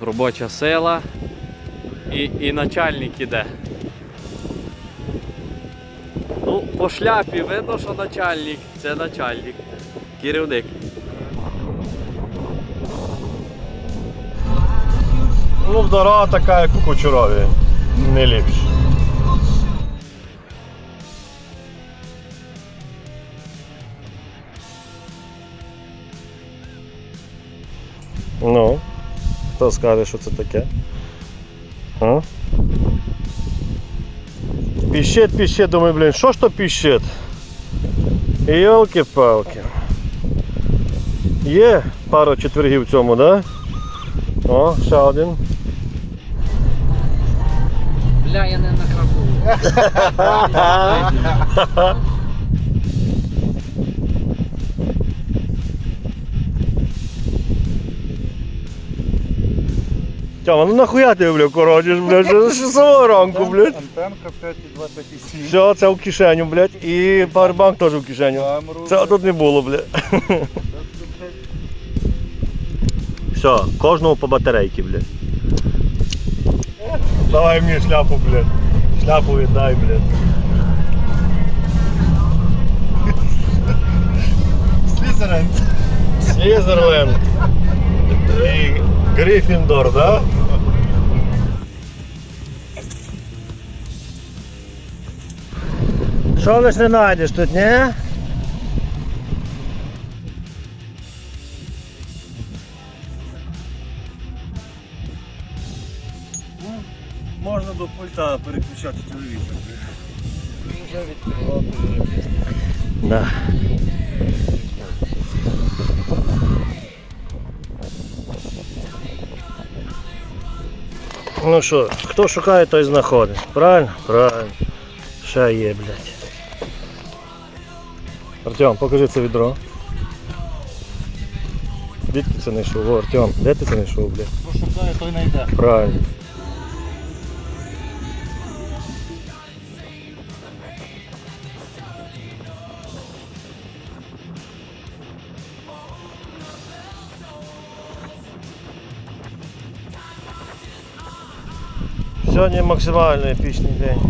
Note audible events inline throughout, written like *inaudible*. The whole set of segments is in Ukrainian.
робоча сила і, і начальник іде. Ну, по шляпі видно, що начальник. Це начальник. Керівник. Ну, дорога така, як у Кучерові. Не ліпше. Ну, хто скаже, що це таке? А? Піщить, піщить, думаю, блін, що ж то піщить? Йолки-палки. Є пару четвергів в цьому, да? О, ще один. Бля, я не накрапую. *laughs* *laughs* *laughs* Тьома, ну нахуя ти, бля, коротиш, блядь, що що з самого ранку, блядь. Антенка 5,27. Все, це в кишеню, блядь, і павербанк теж в кишеню. Камеру. Це тут не було, блядь. Все, кожному по батарейки, блядь. Давай мені шляпу, блядь. Шляпу віддай, блядь. Слізерин. Слізерленд. І Гриффіндор, да? Що лиш не знайдеш тут, ні? Можна до пульта переключати телевізор. Він вже відкрив. Да. Ну що, хто шукає, той знаходить. Правильно? Правильно. Ще є, блядь. Артем, покажи це відро. Звідки це знайшов? О, Артем, де ти це знайшов, блядь? Хто шукає, той знайде. Правильно. Сьогодні максимально епічний день.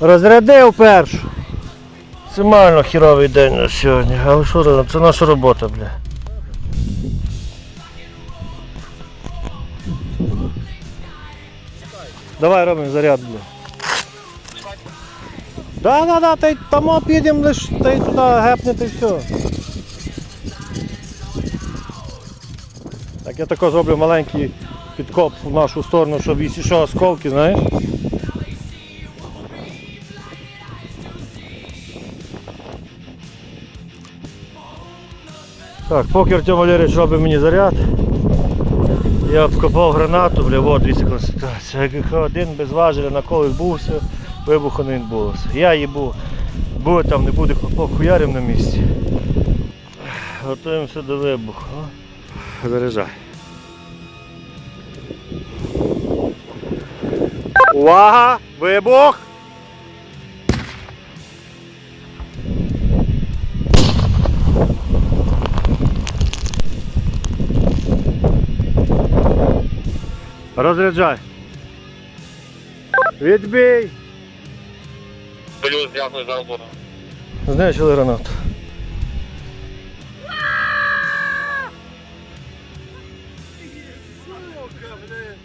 Розрядив першу. Максимально хіровий день на сьогодні, але що робити, це наша робота, бля. Давай робимо заряд, бля. Да, да, да, та й там підемо лиш, та й туди гепнете і все. Так я тако зроблю маленький підкоп в нашу сторону, щоб якщо що осколки, знаєш. Так, поки Артем Валерійович робить мені заряд. Я обкопав гранату, бля, от дивіться концентрація. Як один без важеля на колі бувся, вибуху не відбулося. Я їбу, буде там, не буде хлопок, хуярим на місці. Готуємося до вибуху. Заряджай. Увага! Вибух! Розряджай. Відбій. Плюс, дякую за роботу. Знищили гранату. Сука, блин.